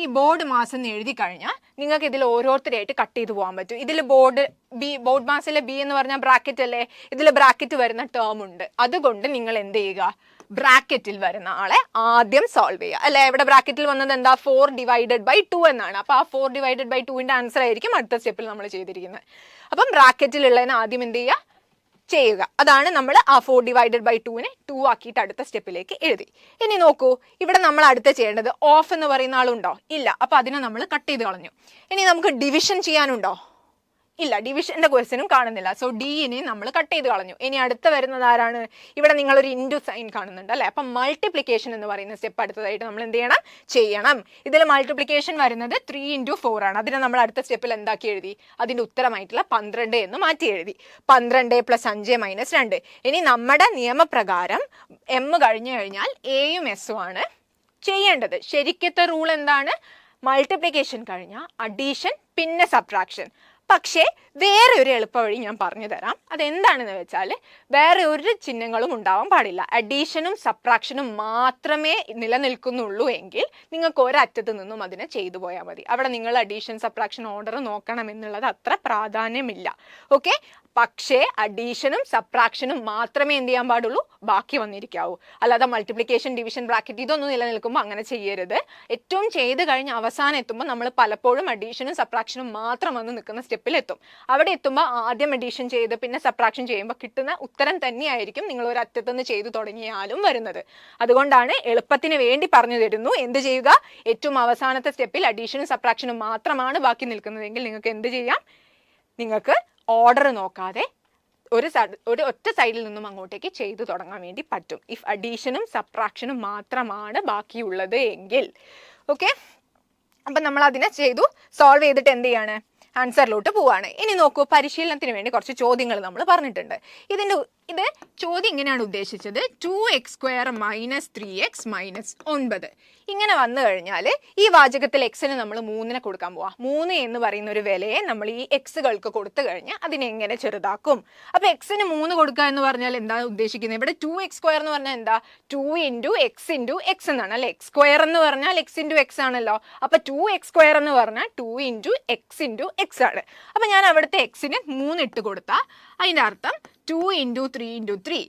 ഈ ബോർഡ് മാസ് എന്ന് എഴുതി കഴിഞ്ഞാൽ നിങ്ങൾക്ക് ഇതിൽ ഓരോരുത്തരായിട്ട് കട്ട് ചെയ്ത് പോകാൻ പറ്റും. ഇതിൽ ബോർഡ് ബി ബോർഡ് മാസിലെ ബി എന്ന് പറഞ്ഞാൽ ബ്രാക്കറ്റ് അല്ലേ? ഇതിൽ ബ്രാക്കറ്റ് വരുന്ന ടേം ഉണ്ട്. അതുകൊണ്ട് നിങ്ങൾ എന്ത് ചെയ്യുക? ബ്രാക്കറ്റിൽ വരുന്ന ആളെ ആദ്യം സോൾവ് ചെയ്യുക. അല്ലെ? ഇവിടെ ബ്രാക്കറ്റിൽ വന്നത് എന്താ? ഫോർ ഡിവൈഡഡ് ബൈ ടു എന്നാണ്. അപ്പോൾ ആ ഫോർ ഡിവൈഡഡ് ബൈ ടുവിന്റെ ആൻസർ ആയിരിക്കും അടുത്ത സ്റ്റെപ്പിൽ നമ്മൾ ചെയ്തിരിക്കുന്നത്. അപ്പം ബ്രാക്കറ്റിലുള്ളതിന് ആദ്യം എന്ത് ചെയ്യുക? ചെയ്യുക. അതാണ് നമ്മൾ ആ ഫോർ ഡിവൈഡഡ് ബൈ ടുവിനെ ടു ആക്കിയിട്ട് അടുത്ത സ്റ്റെപ്പിലേക്ക് എഴുതി. ഇനി നോക്കൂ ഇവിടെ നമ്മൾ അടുത്ത ചെയ്യേണ്ടത് ഓഫ് എന്ന് പറയുന്ന ആളുണ്ടോ? ഇല്ല. അപ്പൊ അതിനെ നമ്മൾ കട്ട് ചെയ്ത് കളഞ്ഞു. ഇനി നമുക്ക് ഡിവിഷൻ ചെയ്യാനുണ്ടോ? ഇല്ല ഡിവിഷന്റെ ക്വസ്റ്റ്യനും കാണുന്നില്ല. സോ ഡിനെ നമ്മൾ കട്ട് ചെയ്ത് കളഞ്ഞു. ഇനി അടുത്ത വരുന്നത് ആരാണ്? ഇവിടെ നിങ്ങൾ ഒരു ഇന്റു സൈൻ കാണുന്നുണ്ട് അല്ലെ? അപ്പം മൾട്ടിപ്ലിക്കേഷൻ എന്ന് പറയുന്ന സ്റ്റെപ്പ് അടുത്തതായിട്ട് നമ്മൾ എന്ത് ചെയ്യണം? ചെയ്യണം. ഇതിൽ മൾട്ടിപ്ലിക്കേഷൻ വരുന്നത് ത്രീ ഇന്റു ഫോർ ആണ്. അതിനെ നമ്മൾ അടുത്ത സ്റ്റെപ്പിൽ എന്താക്കി എഴുതി? അതിന്റെ ഉത്തരമായിട്ടുള്ള പന്ത്രണ്ട് എന്ന് മാറ്റി എഴുതി. പന്ത്രണ്ട് പ്ലസ് അഞ്ച് മൈനസ് രണ്ട്. ഇനി നമ്മുടെ നിയമപ്രകാരം എം കഴിഞ്ഞു കഴിഞ്ഞാൽ എയും എസും ആണ് ചെയ്യേണ്ടത്. ശരിക്കത്തെ റൂൾ എന്താണ്? മൾട്ടിപ്ലിക്കേഷൻ കഴിഞ്ഞാൽ അഡീഷൻ പിന്നെ സബ്ട്രാക്ഷൻ പക്ഷേ വേറെ ഒരു എളുപ്പവഴി ഞാൻ പറഞ്ഞു തരാം. അതെന്താണെന്ന് വെച്ചാൽ വേറെ ഒരു ചിഹ്നങ്ങളും ഉണ്ടാവാൻ പാടില്ല. അഡീഷനും സപ്രാക്ഷനും മാത്രമേ നിലനിൽക്കുന്നുള്ളൂ എങ്കിൽ നിങ്ങൾക്ക് ഒരറ്റത്ത് നിന്നും അതിനെ ചെയ്തു പോയാൽ മതി. അവിടെ നിങ്ങൾ അഡീഷൻ സപ്രാക്ഷൻ ഓർഡർ നോക്കണം എന്നുള്ളത് അത്ര പ്രാധാന്യമില്ല. ഓക്കെ പക്ഷേ അഡീഷനും സബ്ട്രാക്ഷനും മാത്രമേ എന്ത് ചെയ്യാൻ പാടുള്ളൂ? ബാക്കി വന്നിരിക്കാവൂ. അല്ലാതെ മൾട്ടിപ്ലിക്കേഷൻ ഡിവിഷൻ ബ്രാക്കറ്റ് ഇതൊന്നും നിലനിൽക്കുമ്പോൾ അങ്ങനെ ചെയ്യരുത്. ഏറ്റവും ചെയ്ത് കഴിഞ്ഞ് അവസാനം എത്തുമ്പോൾ നമ്മൾ പലപ്പോഴും അഡീഷനും സബ്ട്രാക്ഷനും മാത്രം വന്ന് നിൽക്കുന്ന സ്റ്റെപ്പിൽ എത്തും. അവിടെ എത്തുമ്പോൾ ആദ്യം അഡീഷൻ ചെയ്ത് പിന്നെ സബ്ട്രാക്ഷൻ ചെയ്യുമ്പോൾ കിട്ടുന്ന ഉത്തരം തന്നെയായിരിക്കും നിങ്ങൾ ഒരു അറ്റത്തുനിന്ന് ചെയ്തു തുടങ്ങിയാലും വരുന്നത്. അതുകൊണ്ടാണ് എളുപ്പത്തിന് വേണ്ടി പറഞ്ഞു തരുന്നു. എന്ത് ചെയ്യുക? ഏറ്റവും അവസാനത്തെ സ്റ്റെപ്പിൽ അഡീഷനും സബ്ട്രാക്ഷനും മാത്രമാണ് ബാക്കി നിൽക്കുന്നതെങ്കിൽ നിങ്ങൾക്ക് എന്ത് ചെയ്യാം? നിങ്ങൾക്ക് ഓർഡർ നോക്കാതെ ഒരു ഒരു ഒറ്റ സൈഡിൽ നിന്നും അങ്ങോട്ടേക്ക് ചെയ്തു തുടങ്ങാൻ വേണ്ടി പറ്റും. ഇഫ് അഡീഷനും സബ്ട്രാക്ഷനും മാത്രമാണ് ബാക്കിയുള്ളത് എങ്കിൽ. ഓക്കെ അപ്പം നമ്മൾ അതിനെ ചെയ്തു. സോൾവ് ചെയ്തിട്ട് എന്ത് ചെയ്യാണ്? ആൻസറിലോട്ട് പോവാണ്. ഇനി നോക്കൂ പരിശീലനത്തിന് വേണ്ടി കുറച്ച് ചോദ്യങ്ങൾ നമ്മൾ പറഞ്ഞിട്ടുണ്ട്. ഇതിന്റെ ഉ- ഇത് ചോദ്യം എങ്ങനെയാണ് ഉദ്ദേശിച്ചത്. Two x square minus three x minus ഒൻപത്. ഇങ്ങനെ വന്നു കഴിഞ്ഞാൽ ഈ വാചകത്തിൽ എക്സിന് നമ്മൾ മൂന്നിനെ കൊടുക്കാൻ പോവാം. മൂന്ന് എന്ന് പറയുന്ന ഒരു വിലയെ നമ്മൾ ഈ എക്സുകൾക്ക് കൊടുത്തു കഴിഞ്ഞാൽ അതിനെ എങ്ങനെ ചെറുതാക്കും. അപ്പൊ എക്സിന് മൂന്ന് കൊടുക്കുക എന്ന് പറഞ്ഞാൽ എന്താണ് ഉദ്ദേശിക്കുന്നത് ഇവിടെ ടു എക്സ് സ്ക്വയർ എന്ന് പറഞ്ഞാൽ എന്താ? Two into x into x എന്നാണ് അല്ലെ? എക്സ് സ്ക്വയർ എന്ന് പറഞ്ഞാൽ എക്സ് ഇന്റു എക്സ് ആണല്ലോ. അപ്പൊ ടു എക്സ് സ്ക്വയർ എന്ന് പറഞ്ഞാൽ two into x into x ആണ്. അപ്പൊ ഞാൻ അവിടുത്തെ എക്സിന് മൂന്ന് ഇട്ട് കൊടുത്താൽ അതിന്റെ അർത്ഥം two into three into three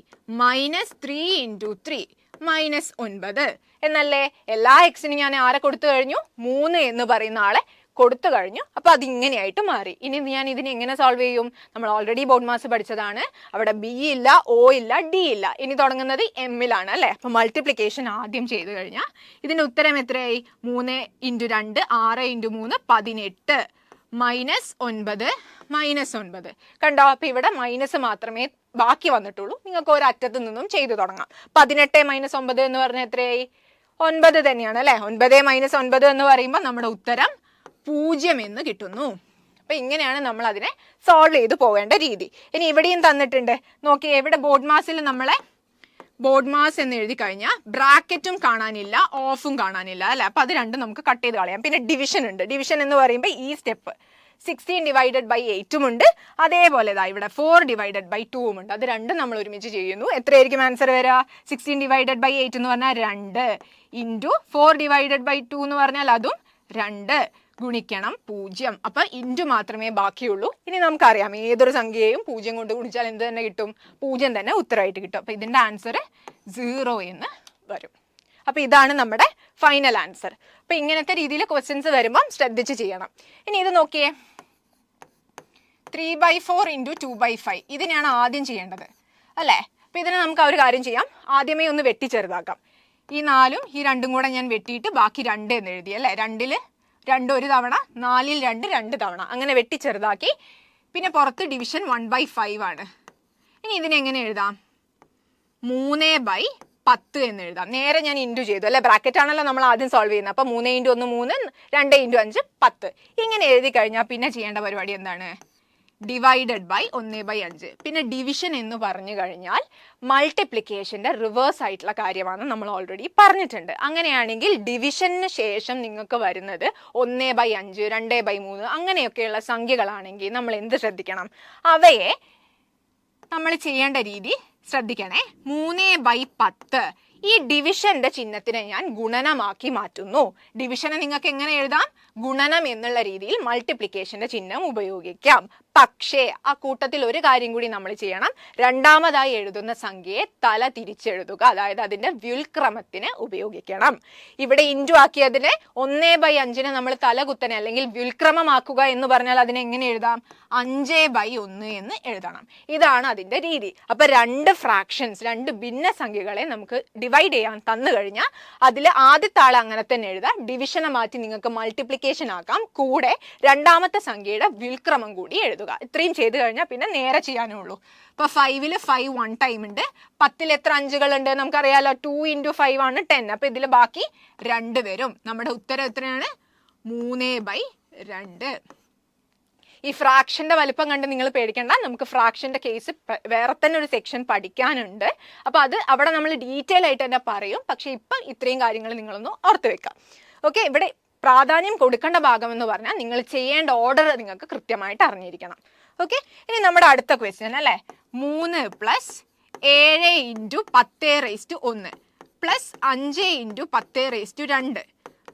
minus three into three minus ഒൻപത്. എന്നല്ലേ? എല്ലാ എക്സിനും ഞാൻ ആരെ കൊടുത്തു കഴിഞ്ഞു? മൂന്ന് എന്ന് പറയുന്ന ആളെ കൊടുത്തു കഴിഞ്ഞു. അപ്പൊ അതിങ്ങനെയായിട്ട് മാറി. ഇനി ഞാൻ ഇതിനെ എങ്ങനെ സോൾവ് ചെയ്യും? നമ്മൾ ഓൾറെഡി ബോർഡ് മാസ് പഠിച്ചതാണ്. അവിടെ ബി ഇല്ല ഓ ഇല്ല ഡി ഇല്ല. ഇനി തുടങ്ങുന്നത് എമ്മിലാണ് അല്ലെ? അപ്പൊ മൾട്ടിപ്ലിക്കേഷൻ ആദ്യം ചെയ്തു കഴിഞ്ഞാൽ ഇതിന്റെ ഉത്തരം എത്രയായി? മൂന്ന് ഇന്റു രണ്ട് ആറ് ഇന്റു മൂന്ന് പതിനെട്ട്. മൈനസ് ഒൻപത് മൈനസ് ഒൻപത്. കണ്ടോ? അപ്പൊ ഇവിടെ മൈനസ് മാത്രമേ ബാക്കി വന്നിട്ടുള്ളൂ. നിങ്ങൾക്ക് ഒരറ്റത്ത് നിന്നും ചെയ്തു തുടങ്ങാം. പതിനെട്ട് മൈനസ് ഒമ്പത് എന്ന് പറഞ്ഞാൽ എത്രയായി? ഒൻപത് തന്നെയാണ് അല്ലേ? ഒൻപത് മൈനസ് ഒൻപത് എന്ന് പറയുമ്പോൾ നമ്മുടെ ഉത്തരം പൂജ്യം എന്ന് കിട്ടുന്നു. അപ്പൊ ഇങ്ങനെയാണ് നമ്മൾ അതിനെ സോൾവ് ചെയ്ത് പോകേണ്ട രീതി. ഇനി ഇവിടെയും തന്നിട്ടുണ്ട്. നോക്കി എവിടെ ബോർഡ് മാസിൽ നമ്മളെ ബോർഡ് മാസ് എന്ന് എഴുതി കഴിഞ്ഞാൽ ബ്രാക്കറ്റും കാണാനില്ല ഓഫും കാണാനില്ല അല്ലേ? അപ്പൊ അത് രണ്ടും നമുക്ക് കട്ട് ചെയ്ത് കളയാം. പിന്നെ ഡിവിഷൻ ഉണ്ട്. ഡിവിഷൻ എന്ന് പറയുമ്പോൾ ഈ സ്റ്റെപ്പ് സിക്സ്റ്റീൻ ഡിവൈഡഡ് ബൈ എയ്റ്റും ഉണ്ട്. അതേപോലെ ഇതാ ഇവിടെ ഫോർ ഡിവൈഡഡ് ബൈ ടൂവും ഉണ്ട്. അത് രണ്ടും നമ്മൾ ഒരുമിച്ച് ചെയ്യുന്നു. എത്രയായിരിക്കും ആൻസർ വരിക? സിക്സ്റ്റീൻ ഡിവൈഡഡ് ബൈ എയ്റ്റ് എന്ന് പറഞ്ഞാൽ രണ്ട്. Into four divided by two എന്ന് പറഞ്ഞാൽ അതും രണ്ട്. ഗുണിക്കണം പൂജ്യം. അപ്പൊ ഇന്റു മാത്രമേ ബാക്കിയുള്ളൂ. ഇനി നമുക്കറിയാം ഏതൊരു സംഖ്യയും പൂജ്യം കൊണ്ട് ഗുണിച്ചാൽ എന്ത് തന്നെ കിട്ടും? പൂജ്യം തന്നെ ഉത്തരമായിട്ട് കിട്ടും. അപ്പൊ ഇതിന്റെ ആൻസർ സീറോ എന്ന് വരും. അപ്പൊ ഇതാണ് നമ്മുടെ ഫൈനൽ ആൻസർ അപ്പൊ ഇങ്ങനത്തെ രീതിയിൽ ക്വസ്റ്റ്യൻസ് വരുമ്പം ശ്രദ്ധിച്ച് ചെയ്യണം. ഇനി ഇത് നോക്കിയേ. Three by four into two by five ഇതിനെയാണ് ആദ്യം ചെയ്യേണ്ടത്. അല്ലേ? അപ്പം ഇതിനെ നമുക്ക് ആ ഒരു കാര്യം ചെയ്യാം. ആദ്യമേ ഒന്ന് വെട്ടി ചെറുതാക്കാം ഈ നാലും ഈ രണ്ടും കൂടെ ഞാൻ വെട്ടിയിട്ട് ബാക്കി രണ്ട് എന്ന് എഴുതി. അല്ലേ? രണ്ടിൽ രണ്ട് ഒരു തവണ നാലിൽ രണ്ട് രണ്ട് തവണ. അങ്ങനെ വെട്ടി ചെറുതാക്കി പിന്നെ പുറത്ത് ഡിവിഷൻ വൺ ബൈ ഫൈവ് ആണ്. ഇനി ഇതിനെങ്ങനെ എഴുതാം? മൂന്ന് ബൈ പത്ത് എന്ന് എഴുതാം. നേരെ ഞാൻ ഇന്റു ചെയ്തു. അല്ലെ? ബ്രാക്കറ്റ് ആണല്ലോ നമ്മൾ ആദ്യം സോൾവ് ചെയ്യുന്നത്. അപ്പം മൂന്ന് ഇന്റു ഒന്ന് മൂന്ന് രണ്ട് ഇന്റു അഞ്ച് പത്ത്. ഇങ്ങനെ എഴുതി കഴിഞ്ഞാൽ പിന്നെ ചെയ്യേണ്ട പരിപാടി എന്താണ്? ഡിവൈഡഡ് ബൈ ഒന്ന് ബൈ അഞ്ച്. പിന്നെ ഡിവിഷൻ എന്ന് പറഞ്ഞു കഴിഞ്ഞാൽ മൾട്ടിപ്ലിക്കേഷന്റെ റിവേഴ്സ് ആയിട്ടുള്ള കാര്യമാണ് നമ്മൾ ഓൾറെഡി പറഞ്ഞിട്ടുണ്ട്. അങ്ങനെയാണെങ്കിൽ ഡിവിഷന് ശേഷം നിങ്ങൾക്ക് വരുന്നത് ഒന്ന് ബൈ അഞ്ച് രണ്ട് ബൈ മൂന്ന് അങ്ങനെയൊക്കെയുള്ള സംഖ്യകളാണെങ്കിൽ നമ്മൾ എന്ത് ശ്രദ്ധിക്കണം? അവയെ നമ്മൾ ചെയ്യേണ്ട രീതി ശ്രദ്ധിക്കണേ. മൂന്ന് ബൈ പത്ത്. ഈ ഡിവിഷന്റെ ചിഹ്നത്തിനെ ഞാൻ ഗുണനമാക്കി മാറ്റുന്നു. ഡിവിഷനെ നിങ്ങൾക്ക് എങ്ങനെ എഴുതാം? ഗുണനം എന്നുള്ള രീതിയിൽ മൾട്ടിപ്ലിക്കേഷന്റെ ചിഹ്നം ഉപയോഗിക്കാം. പക്ഷേ ആ കൂട്ടത്തിൽ ഒരു കാര്യം കൂടി നമ്മൾ ചെയ്യണം. രണ്ടാമതായി എഴുതുന്ന സംഖ്യയെ തല തിരിച്ചെഴുതുക. അതായത് അതിന്റെ വ്യുൽക്രമത്തിന് ഉപയോഗിക്കണം. ഇവിടെ ഇന്റു ആക്കിയതിനെ ഒന്നേ ബൈ അഞ്ചിനെ നമ്മൾ തല കുത്തനെ അല്ലെങ്കിൽ വ്യുൽക്രമമാക്കുക എന്ന് പറഞ്ഞാൽ അതിനെ എങ്ങനെ എഴുതാം? അഞ്ചേ ബൈ ഒന്ന് എന്ന് എഴുതണം. ഇതാണ് അതിന്റെ രീതി. അപ്പൊ രണ്ട് ഫ്രാക്ഷൻസ് രണ്ട് ഭിന്ന സംഖ്യകളെ നമുക്ക് ഡിവൈഡ് ചെയ്യാൻ തന്നു കഴിഞ്ഞാൽ അതിൽ ആദ്യത്തെ ആൾ അങ്ങനെ തന്നെ എഴുതാം. ഡിവിഷനെ മാറ്റി നിങ്ങൾക്ക് മൾട്ടിപ്ലിക്കേഷൻ ആക്കാം. കൂടെ രണ്ടാമത്തെ സംഖ്യയുടെ വ്യുൽക്രമം കൂടി എഴുതുക ഇത്രയും ചെയ്തു കഴിഞ്ഞാൽ പിന്നെ നേരെ ചെയ്യാനേ ഉള്ളൂ ഇപ്പൊ ഫൈവിൽ ഫൈവ് വൺ ടൈം ഉണ്ട്. പത്തിൽ എത്ര അഞ്ചുകൾ ഉണ്ട് നമുക്കറിയാലോ? ടു ഇന്റു ഫൈവ് ആണ് ടെൻ അപ്പൊ ഇതിൽ ബാക്കി രണ്ട് വരും. നമ്മുടെ ഉത്തരം എത്രയാണ്? മൂന്ന് ബൈ രണ്ട്. ഈ ഫ്രാക്ഷന്റെ വലിപ്പം കണ്ട് നിങ്ങൾ പേടിക്കേണ്ട. നമുക്ക് ഫ്രാക്ഷന്റെ കേസ് വേറെ തന്നെ ഒരു സെക്ഷൻ പഠിക്കാനുണ്ട്. അപ്പൊ അത് അവിടെ നമ്മൾ ഡീറ്റെയിൽ ആയിട്ട് തന്നെ പറയും. പക്ഷെ ഇപ്പം ഇത്രയും കാര്യങ്ങൾ നിങ്ങളൊന്ന് ഓർത്ത് വെക്കാം. ഓക്കെ ഇവിടെ പ്രാധാന്യം കൊടുക്കേണ്ട ഭാഗം എന്ന് പറഞ്ഞാൽ നിങ്ങൾ ചെയ്യേണ്ട ഓർഡർ നിങ്ങൾക്ക് കൃത്യമായിട്ട് അറിഞ്ഞിരിക്കണം. ഓക്കെ ഇനി നമ്മുടെ അടുത്ത ക്വസ്റ്റ്യൻ അല്ലേ? മൂന്ന് പ്ലസ് ഏഴ് ഇന്റു പത്ത് റേസ്റ്റ് ഒന്ന്. പ്ലസ് അഞ്ച് ഇന്റു പത്ത് റേസ്റ്റ് രണ്ട്.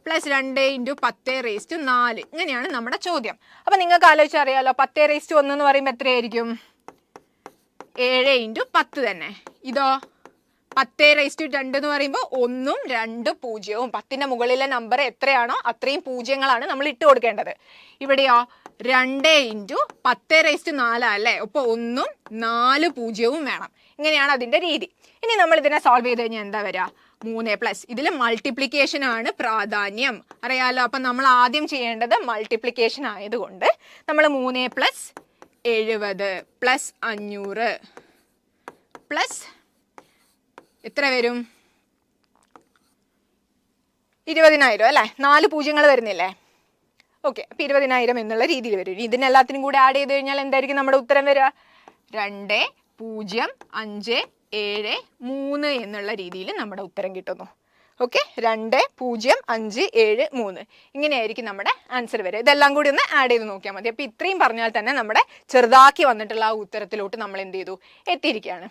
പ്ലസ് രണ്ട് ഇന്റു പത്ത് റേസ്റ്റ് നാല്. ഇങ്ങനെയാണ് നമ്മുടെ ചോദ്യം. അപ്പം നിങ്ങൾക്ക് ആലോചിച്ചറിയാലോ പത്ത് റേസ്റ്റ് ഒന്ന് എന്ന് പറയുമ്പോൾ എത്രയായിരിക്കും? ഏഴ് ഇന്റു പത്ത് തന്നെ. ഇതോ? പത്ത് റേസ്റ്റ് രണ്ട് എന്ന് പറയുമ്പോൾ ഒന്നും രണ്ട് പൂജ്യവും. പത്തിന്റെ മുകളിലെ നമ്പർ എത്രയാണോ അത്രയും പൂജ്യങ്ങളാണ് നമ്മൾ ഇട്ട് കൊടുക്കേണ്ടത്. ഇവിടെയോ? രണ്ട് ഇന്റു പത്ത് റേസ്റ്റ് നാലാ അല്ലേ? അപ്പോൾ ഒന്നും നാല് പൂജ്യവും വേണം. ഇങ്ങനെയാണ് അതിന്റെ രീതി. ഇനി നമ്മൾ ഇതിനെ സോൾവ് ചെയ്ത് കഴിഞ്ഞാൽ എന്താ വരിക? മൂന്ന് പ്ലസ് ഇതിൽ മൾട്ടിപ്ലിക്കേഷൻ ആണ് പ്രാധാന്യം. അറിയാലോ? അപ്പം നമ്മൾ ആദ്യം ചെയ്യേണ്ടത് മൾട്ടിപ്ലിക്കേഷൻ ആയതുകൊണ്ട് നമ്മൾ മൂന്ന് പ്ലസ് എഴുപത് പ്ലസ് അഞ്ഞൂറ് പ്ലസ് എത്ര വരും? ഇരുപതിനായിരം അല്ലേ? നാല് പൂജ്യങ്ങൾ വരുന്നില്ലേ? ഓക്കെ അപ്പം ഇരുപതിനായിരം എന്നുള്ള രീതിയിൽ വരും. ഇതിനെല്ലാത്തിനും കൂടെ ആഡ് ചെയ്ത് കഴിഞ്ഞാൽ എന്തായിരിക്കും നമ്മുടെ ഉത്തരം വരിക? രണ്ട് പൂജ്യം അഞ്ച് ഏഴ് മൂന്ന് എന്നുള്ള രീതിയിൽ നമ്മുടെ ഉത്തരം കിട്ടുന്നു. ഓക്കെ രണ്ട് പൂജ്യം അഞ്ച് ഏഴ് മൂന്ന്. ഇങ്ങനെയായിരിക്കും നമ്മുടെ ആൻസർ വരിക. ഇതെല്ലാം കൂടി ഒന്ന് ആഡ് ചെയ്ത് നോക്കിയാൽ മതി. അപ്പോൾ ഇത്രയും പറഞ്ഞാൽ തന്നെ നമ്മുടെ ചെറുതാക്കി വന്നിട്ടുള്ള ആ ഉത്തരത്തിലോട്ട് നമ്മൾ എന്ത് ചെയ്തു? എത്തിയിരിക്കുകയാണ്.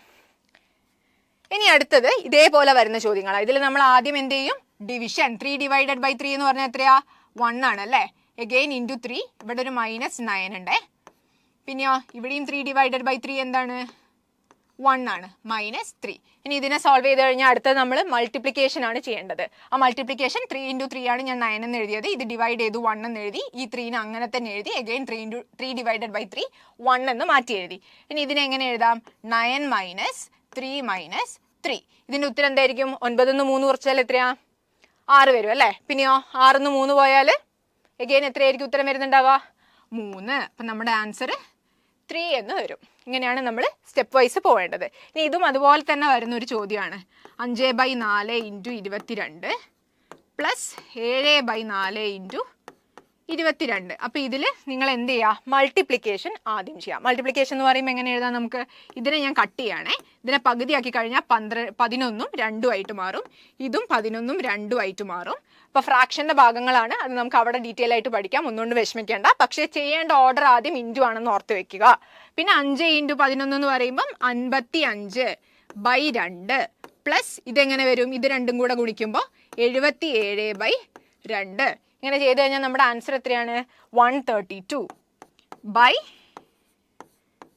ഇനി അടുത്തത് ഇതേപോലെ വരുന്ന ചോദ്യങ്ങളാണ് ഇതിൽ നമ്മൾ ആദ്യം എന്ത് ചെയ്യും? Division three divided by three എന്ന് പറഞ്ഞാൽ എത്രയാ? വൺ ആണ് അല്ലേ? എഗെയിൻ ഇന്റു ത്രീ ഇവിടെ ഒരു മൈനസ് നയൻ ഉണ്ട്. പിന്നെയോ ഇവിടെയും ത്രീ ഡിവൈഡഡ് ബൈ ത്രീ എന്താണ്? വൺ ആണ്. മൈനസ് ത്രീ ഇനി ഇതിനെ സോൾവ് ചെയ്ത് കഴിഞ്ഞാൽ അടുത്തത് നമ്മൾ മൾട്ടിപ്ലിക്കേഷൻ ആണ് ചെയ്യേണ്ടത്. ആ മൾട്ടിപ്ലിക്കേഷൻ ത്രീ ഇന്റു ത്രീ ആണ് ഞാൻ നയൻ എന്ന് എഴുതിയത്. ഇത് ഡിവൈഡ് ചെയ്ത് വൺ എന്ന് എഴുതി. ഈ ത്രീനെ അങ്ങനെ തന്നെ എഴുതി. Again three into three divided by three one എന്ന് മാറ്റി എഴുതി. ഇനി ഇതിനെങ്ങനെ എഴുതാം? Nine minus three minus three ഇതിന്റെ ഉത്തരം എന്തായിരിക്കും? ഒൻപതിന്ന് മൂന്ന് കുറച്ചാൽ എത്രയാ? ആറ് വരും അല്ലേ? പിന്നെയോ ആറിന്ന് മൂന്ന് പോയാൽ എഗെയിൻ എത്രയായിരിക്കും ഉത്തരം വരുന്നുണ്ടാവുക? മൂന്ന്. അപ്പം നമ്മുടെ ആൻസർ ത്രീ എന്ന് വരും. ഇങ്ങനെയാണ് നമ്മൾ സ്റ്റെപ്പ് വൈസ് പോവേണ്ടത്. ഇനി ഇതും അതുപോലെ തന്നെ വരുന്ന ഒരു ചോദ്യമാണ്. അഞ്ച് ബൈ നാല് ഇന്റു ഇരുപത്തിരണ്ട് പ്ലസ് ഏഴ് ബൈ നാല് ഇന്റു ഇരുപത്തിരണ്ട്. അപ്പൊ ഇതിൽ നിങ്ങൾ എന്ത് ചെയ്യുക മൾട്ടിപ്ലിക്കേഷൻ ആദ്യം ചെയ്യാം. മൾട്ടിപ്ലിക്കേഷൻ എന്ന് പറയുമ്പോൾ എങ്ങനെ എഴുതാം നമുക്ക്? ഇതിനെ ഞാൻ കട്ട് ചെയ്യണേ. ഇതിനെ പകുതിയാക്കി കഴിഞ്ഞാൽ പന്ത്ര പതിനൊന്നും രണ്ടും ആയിട്ട് മാറും. ഇതും പതിനൊന്നും രണ്ടും ആയിട്ട് മാറും. അപ്പൊ ഫ്രാക്ഷന്റെ ഭാഗങ്ങളാണ്. അത് നമുക്ക് അവിടെ ഡീറ്റെയിൽ ആയിട്ട് പഠിക്കാം. ഒന്നുകൊണ്ട് വിഷമിക്കേണ്ട. പക്ഷേ ചെയ്യേണ്ട ഓർഡർ ആദ്യം ഇന്റു ആണെന്ന് ഓർത്ത് വെക്കുക. പിന്നെ അഞ്ച് ഇന്റു പതിനൊന്ന് എന്ന് പറയുമ്പം അൻപത്തി അഞ്ച് ബൈ രണ്ട് പ്ലസ് ഇതെങ്ങനെ വരും? ഇത് രണ്ടും കൂടെ ഗുണിക്കുമ്പോൾ എഴുപത്തി ഏഴ് ബൈ രണ്ട്. ഇങ്ങനെ ചെയ്ത് കഴിഞ്ഞാൽ നമ്മുടെ ആൻസർ എത്രയാണ്? One thirty two by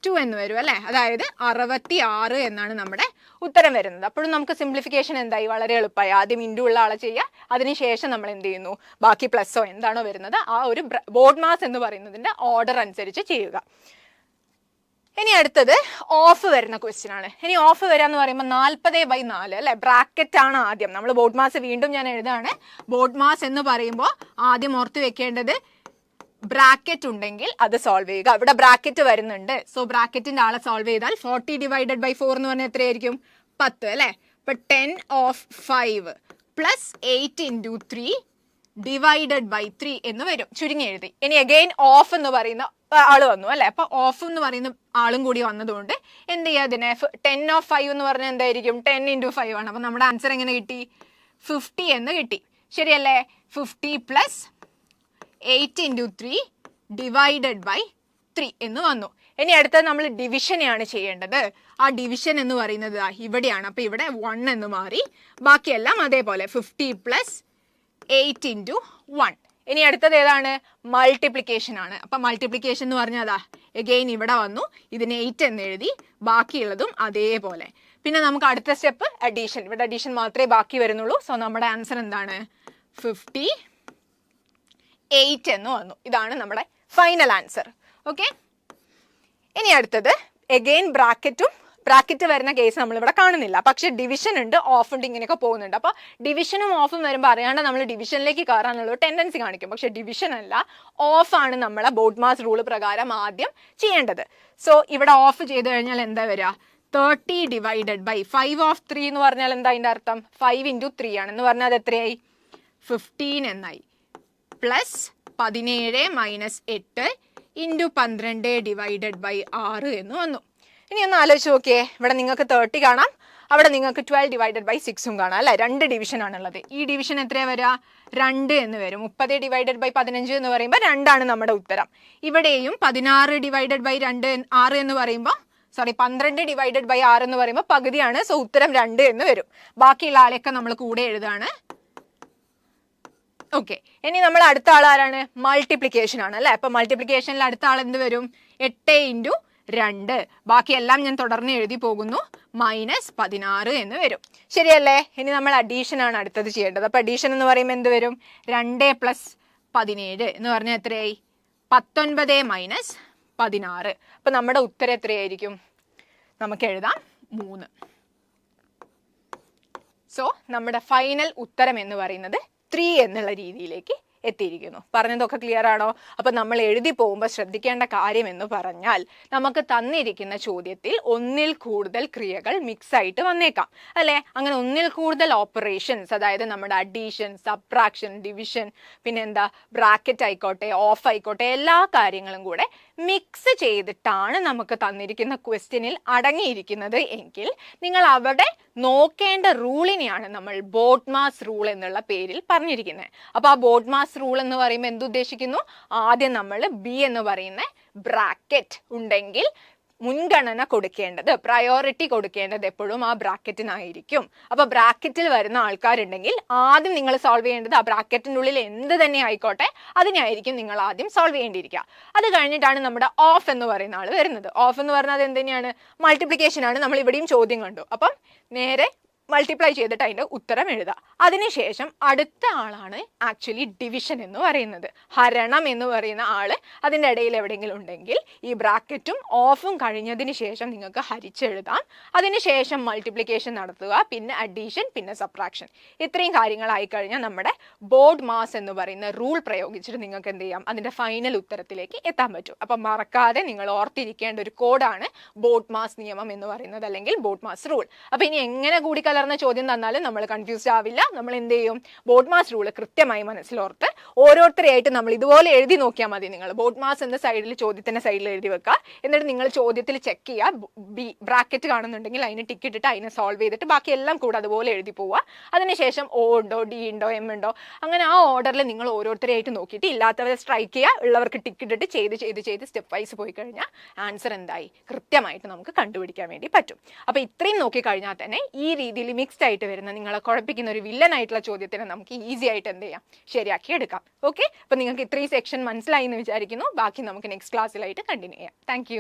two എന്ന് വരും അല്ലേ? അതായത് അറുപത്തി ആറ് എന്നാണ് നമ്മുടെ ഉത്തരം വരുന്നത്. അപ്പോഴും നമുക്ക് സിംപ്ലിഫിക്കേഷൻ എന്തായി? വളരെ എളുപ്പമായി. ആദ്യം ഇൻഡു ഉള്ള ആളെ ചെയ്യുക. അതിനുശേഷം നമ്മൾ എന്ത് ചെയ്യുന്നു? ബാക്കി പ്ലസ്സോ എന്താണോ വരുന്നത്? ആ ഒരു ബോർഡ് മാസ് എന്ന് പറയുന്നതിന്റെ ഓർഡർ അനുസരിച്ച് ചെയ്യുക. ഇനി അടുത്തത് ഓഫ് വരുന്ന ക്വസ്റ്റ്യൻ ആണ്. ഇനി ഓഫ് വരിക വരാന്ന് പറയുമ്പോൾ നാൽപ്പത് ബൈ നാല് അല്ലെ? ബ്രാക്കറ്റ് ആണ് ആദ്യം. നമ്മൾ ബോട്ട് മാസ് വീണ്ടും ഞാൻ എഴുതാണ്. ബോട്ട് മാസ് എന്ന് പറയുമ്പോൾ ആദ്യം ഓർത്ത് വെക്കേണ്ടത് ബ്രാക്കറ്റ് ഉണ്ടെങ്കിൽ അത് സോൾവ് ചെയ്യുക. അവിടെ ബ്രാക്കറ്റ് വരുന്നുണ്ട്. സോ ബ്രാക്കറ്റിന്റെ ആളെ സോൾവ് ചെയ്താൽ ഫോർട്ടി ഡിവൈഡഡ് ബൈ ഫോർ എന്ന് പറഞ്ഞാൽ എത്രയായിരിക്കും? പത്ത് അല്ലെ? ഇപ്പൊ ten of five plus eight into three divided by three എന്ന് വരും. ചുരുങ്ങി എഴുതി. ഇനി അഗെയിൻ ഓഫ് എന്ന് പറയുന്ന ആൾ വന്നു അല്ലെ? അപ്പൊ ഓഫ് എന്ന് പറയുന്ന ആളും കൂടി വന്നതുകൊണ്ട് എന്ത് ചെയ്യുക അതിനെ? ടെൻ ഓഫ് ഫൈവ് എന്ന് പറഞ്ഞാൽ എന്തായിരിക്കും? ടെൻ ഇന്റു ഫൈവ് ആണ്. അപ്പൊ നമ്മുടെ ആൻസർ എങ്ങനെ കിട്ടി? ഫിഫ്റ്റി എന്ന് കിട്ടി. ശരിയല്ലേ? Fifty plus eight into three divided by three എന്ന് വന്നു. ഇനി അടുത്തത് നമ്മൾ ഡിവിഷനെയാണ് ചെയ്യേണ്ടത്. ആ ഡിവിഷൻ എന്ന് പറയുന്നത് ഇവിടെയാണ്. അപ്പൊ ഇവിടെ വൺ എന്ന് മാറി. ബാക്കിയെല്ലാം അതേപോലെ. Fifty plus eight into one ഇനി അടുത്തത് ഏതാണ്? മൾട്ടിപ്ലിക്കേഷൻ ആണ്. അപ്പൊ മൾട്ടിപ്ലിക്കേഷൻ എന്ന് പറഞ്ഞാൽ അതാ എഗെയിൻ ഇവിടെ വന്നു ഇതിന് എയ്റ്റ് എന്ന് എഴുതി ബാക്കിയുള്ളതും അതേപോലെ. പിന്നെ നമുക്ക് അടുത്ത സ്റ്റെപ്പ് അഡീഷൻ ഇവിടെ അഡീഷൻ മാത്രമേ ബാക്കി വരുന്നുള്ളൂ. സോ നമ്മുടെ ആൻസർ എന്താണ്? ഫിഫ്റ്റി എയ്റ്റ് എന്ന് വന്നു. ഇതാണ് നമ്മുടെ ഫൈനൽ ആൻസർ ഓക്കെ ഇനി അടുത്തത് എഗെയിൻ ബ്രാക്കറ്റും ബ്രാക്കറ്റ് വരുന്ന കേസ് നമ്മളിവിടെ കാണുന്നില്ല. പക്ഷെ ഡിവിഷൻ ഉണ്ട് ഓഫ് ഉണ്ട് ഇങ്ങനെയൊക്കെ പോകുന്നുണ്ട്. അപ്പോൾ ഡിവിഷനും ഓഫും വരുമ്പോൾ അറിയാണ്ട് നമ്മൾ ഡിവിഷനിലേക്ക് കയറാനുള്ള ടെൻഡൻസി കാണിക്കും. പക്ഷെ ഡിവിഷൻ അല്ല ഓഫ് ആണ് നമ്മളെ ബോർഡ് മാസ് റൂൾ പ്രകാരം ആദ്യം ചെയ്യേണ്ടത്. സോ ഇവിടെ ഓഫ് ചെയ്ത് കഴിഞ്ഞാൽ എന്താ വരിക? Thirty divided by five of three എന്ന് പറഞ്ഞാൽ എന്താ അതിന്റെ അർത്ഥം? ഫൈവ് ഇന്റു ത്രീ ആണ്. എന്ന് പറഞ്ഞാൽ അത് എത്രയായി? ഫിഫ്റ്റീൻ എന്നായി. പ്ലസ് പതിനേഴ് മൈനസ് എട്ട് ഇന്റു പന്ത്രണ്ട് ഡിവൈഡഡ് ബൈ ആറ് എന്ന് വന്നു. ഇനി ഒന്ന് ആലോചിച്ച് നോക്കിയേ. ഇവിടെ നിങ്ങൾക്ക് തേർട്ടി കാണാം. അവിടെ നിങ്ങൾക്ക് ട്വൽവ് ഡിവൈഡഡ് ബൈ സിക്സും കാണാം അല്ലേ? രണ്ട് ഡിവിഷൻ ആണുള്ളത്. ഈ ഡിവിഷൻ എത്രയാ വരിക രണ്ട് എന്ന് വരും. മുപ്പത് ഡിവൈഡഡ് ബൈ പതിനഞ്ച് എന്ന് പറയുമ്പോൾ രണ്ടാണ് നമ്മുടെ ഉത്തരം. ഇവിടെയും പതിനാറ് ഡിവൈഡഡ് ബൈ രണ്ട് ആറ് എന്ന് പറയുമ്പോൾ സോറി പന്ത്രണ്ട് ഡിവൈഡഡ് ബൈ ആറ് എന്ന് പറയുമ്പോൾ പകുതിയാണ്. സോ ഉത്തരം രണ്ട് എന്ന് വരും. ബാക്കിയുള്ള ആളെയൊക്കെ നമ്മൾ കൂടെ എഴുതാണ്. ഓക്കെ ഇനി നമ്മൾ അടുത്ത ആൾ ആരാണ് മൾട്ടിപ്ലിക്കേഷൻ ആണ് അല്ലേ? അപ്പൊ മൾട്ടിപ്ലിക്കേഷനിൽ അടുത്ത ആൾ എന്ത് വരും? എട്ട് ഇന്റു രണ്ട്. ബാക്കിയെല്ലാം ഞാൻ തുടർന്ന് എഴുതി പോകുന്നു. മൈനസ് പതിനാറ് എന്ന് വരും. ശരിയല്ലേ? ഇനി നമ്മൾ അഡീഷൻ ആണ് അടുത്തത് ചെയ്യേണ്ടത്. അപ്പൊ അഡീഷൻ എന്ന് പറയുമ്പോൾ എന്ത് വരും? രണ്ട് പ്ലസ് പതിനേഴ് എന്ന് പറഞ്ഞാൽ എത്രയായി? പത്തൊൻപത് മൈനസ് പതിനാറ്. അപ്പൊ നമ്മുടെ ഉത്തരം എത്രയായിരിക്കും? നമുക്ക് എഴുതാം. മൂന്ന്. സോ നമ്മുടെ ഫൈനൽ ഉത്തരം എന്ന് പറയുന്നത് ത്രീ എന്നുള്ള രീതിയിലേക്ക് എത്തിയിരിക്കുന്നു. പറഞ്ഞതൊക്കെ ക്ലിയർ ആണോ? അപ്പൊ നമ്മൾ എഴുതി പോകുമ്പോൾ ശ്രദ്ധിക്കേണ്ട കാര്യം എന്ന് പറഞ്ഞാൽ നമുക്ക് തന്നിരിക്കുന്ന ചോദ്യത്തിൽ ഒന്നിൽ കൂടുതൽ ക്രിയകൾ മിക്സ് ആയിട്ട് വന്നേക്കാം. അല്ലെ? അങ്ങനെ ഒന്നിൽ കൂടുതൽ ഓപ്പറേഷൻസ് അതായത് നമ്മുടെ അഡീഷൻ സബ്ട്രാക്ഷൻ ഡിവിഷൻ പിന്നെ എന്താ ബ്രാക്കറ്റ് ആയിക്കോട്ടെ ഓഫ് ആയിക്കോട്ടെ എല്ലാ കാര്യങ്ങളും കൂടെ മിക്സ് ചെയ്തിട്ടാണ് നമുക്ക് തന്നിരിക്കുന്ന ക്വസ്റ്റ്യനിൽ അടങ്ങിയിരിക്കുന്നത് എങ്കിൽ നിങ്ങൾ അവിടെ നോക്കേണ്ട റൂളിനെയാണ് നമ്മൾ ബോട്ട് മാസ് റൂൾ എന്നുള്ള പേരിൽ പറഞ്ഞിരിക്കുന്നത്. അപ്പൊ ആ ബോട്ട് മാസ് റൂൾ എന്ന് പറയുമ്പോൾ എന്തുദ്ദേശിക്കുന്നു ആദ്യം നമ്മൾ ബി എന്ന് പറയുന്ന ബ്രാക്കറ്റ് ഉണ്ടെങ്കിൽ മുൻഗണന കൊടുക്കേണ്ടത് പ്രയോറിറ്റി കൊടുക്കേണ്ടത് എപ്പോഴും ആ ബ്രാക്കറ്റിനായിരിക്കും അപ്പോൾ ബ്രാക്കറ്റിൽ വരുന്ന ആൾക്കാരുണ്ടെങ്കിൽ ആദ്യം നിങ്ങൾ സോൾവ് ചെയ്യേണ്ടത് ആ ബ്രാക്കറ്റിന്റെ ഉള്ളിൽ എന്ത് തന്നെ ആയിക്കോട്ടെ അതിനായിരിക്കും നിങ്ങൾ ആദ്യം സോൾവ് ചെയ്യേണ്ടിയിരിക്കുക. അത് കഴിഞ്ഞിട്ടാണ് നമ്മുടെ ഓഫ് എന്ന് പറയുന്ന ആൾ വരുന്നത്. ഓഫ് എന്ന് പറഞ്ഞാൽ അത് തന്നെയാണ്? മൾട്ടിപ്ലിക്കേഷൻ ആണ്. നമ്മൾ ഇവിടെയും ചോദ്യം കണ്ടു. അപ്പം നേരെ മൾട്ടിപ്ലൈ ചെയ്തിട്ട് അതിന്റെ ഉത്തരം എഴുതുക അതിനുശേഷം അടുത്ത ആളാണ് ആക്ച്വലി ഡിവിഷൻ എന്ന് പറയുന്നത്. ഹരണം എന്ന് പറയുന്ന ആൾ അതിന്റെ ഇടയിൽ എവിടെയെങ്കിലും ഉണ്ടെങ്കിൽ ഈ ബ്രാക്കറ്റും ഓഫും കഴിഞ്ഞതിന് ശേഷം നിങ്ങൾക്ക് ഹരിച്ചെഴുതാം. അതിനുശേഷം മൾട്ടിപ്ലിക്കേഷൻ നടത്തുക പിന്നെ അഡീഷൻ പിന്നെ സബ്ട്രാക്ഷൻ ഇത്രയും കാര്യങ്ങളായി കഴിഞ്ഞാൽ നമ്മുടെ ബോർഡ് മാസ് എന്ന് പറയുന്ന റൂൾ പ്രയോഗിച്ചിട്ട് നിങ്ങൾക്ക് എന്ത് ചെയ്യാം? അതിന്റെ ഫൈനൽ ഉത്തരത്തിലേക്ക് എത്താൻ പറ്റും. അപ്പം മറക്കാതെ നിങ്ങൾ ഓർത്തിരിക്കേണ്ട ഒരു കോഡാണ് ബോട്ട് മാസ് നിയമം എന്ന് പറയുന്നത് അല്ലെങ്കിൽ ബോട്ട് മാസ് റൂൾ അപ്പം ഇനി എങ്ങനെ കൂടിക്കലർത്തി കലർന്ന ചോദ്യം തന്നാലും നമ്മൾ കൺഫ്യൂസ്ഡ് ആവില്ല. നമ്മൾ എന്ത് ചെയ്യും? ബോട്ട് മാസ് റൂൾ കൃത്യമായി മനസ്സിലോർത്ത് ഓരോരുത്തരെയായിട്ട് നമ്മൾ ഇതുപോലെ എഴുതി നോക്കിയാൽ മതി നിങ്ങൾ ബോട്ട് മാസ് എന്ന സൈഡിൽ ചോദ്യത്തിന്റെ സൈഡിൽ എഴുതി വെക്കുക എന്നിട്ട് നിങ്ങൾ ചോദ്യത്തിൽ ചെക്ക് ചെയ്യുക ബി ബ്രാക്കറ്റ് കാണുന്നുണ്ടെങ്കിൽ അതിന് ടിക്കറ്റ് ഇട്ട് അതിനെ സോൾവ് ചെയ്തിട്ട് ബാക്കി എല്ലാം കൂടെ അതുപോലെ എഴുതി പോവുക അതിനുശേഷം ഒ ഉണ്ടോ ഡി ഉണ്ടോ എം ഉണ്ടോ? അങ്ങനെ ആ ഓർഡറിൽ നിങ്ങൾ ഓരോരുത്തരെയായിട്ട് നോക്കിയിട്ട് ഇല്ലാത്തവരെ സ്ട്രൈക്ക് ചെയ്യുക ഉള്ളവർക്ക് ടിക്കറ്റ് ഇട്ട് ചെയ്ത് ചെയ്ത് ചെയ്ത് സ്റ്റെപ്പ് വൈസ് പോയി കഴിഞ്ഞാൽ ആൻസർ എന്തായി? കൃത്യമായിട്ട് നമുക്ക് കണ്ടുപിടിക്കാൻ വേണ്ടി പറ്റും. അപ്പോൾ ഇത്രയും നോക്കിക്കഴിഞ്ഞാൽ തന്നെ ഈ രീതിയിൽ മിക്സ്ഡ് ആയിട്ട് വരുന്ന നിങ്ങളെ കുഴപ്പിക്കുന്ന ഒരു വില്ലൻ ആയിട്ടുള്ള ചോദ്യത്തിന് നമുക്ക് ഈസി ആയിട്ട് എന്ത് ചെയ്യാം ശരിയാക്കി എടുക്കാം ഓക്കെ അപ്പോൾ നിങ്ങൾക്ക് ഇത്രയും സെക്ഷൻ മനസ്സിലായി എന്ന് വിചാരിക്കുന്നു ബാക്കി നമുക്ക് നെക്സ്റ്റ് ക്ലാസ്സിലായിട്ട് കണ്ടിന്യൂ ചെയ്യാം താങ്ക്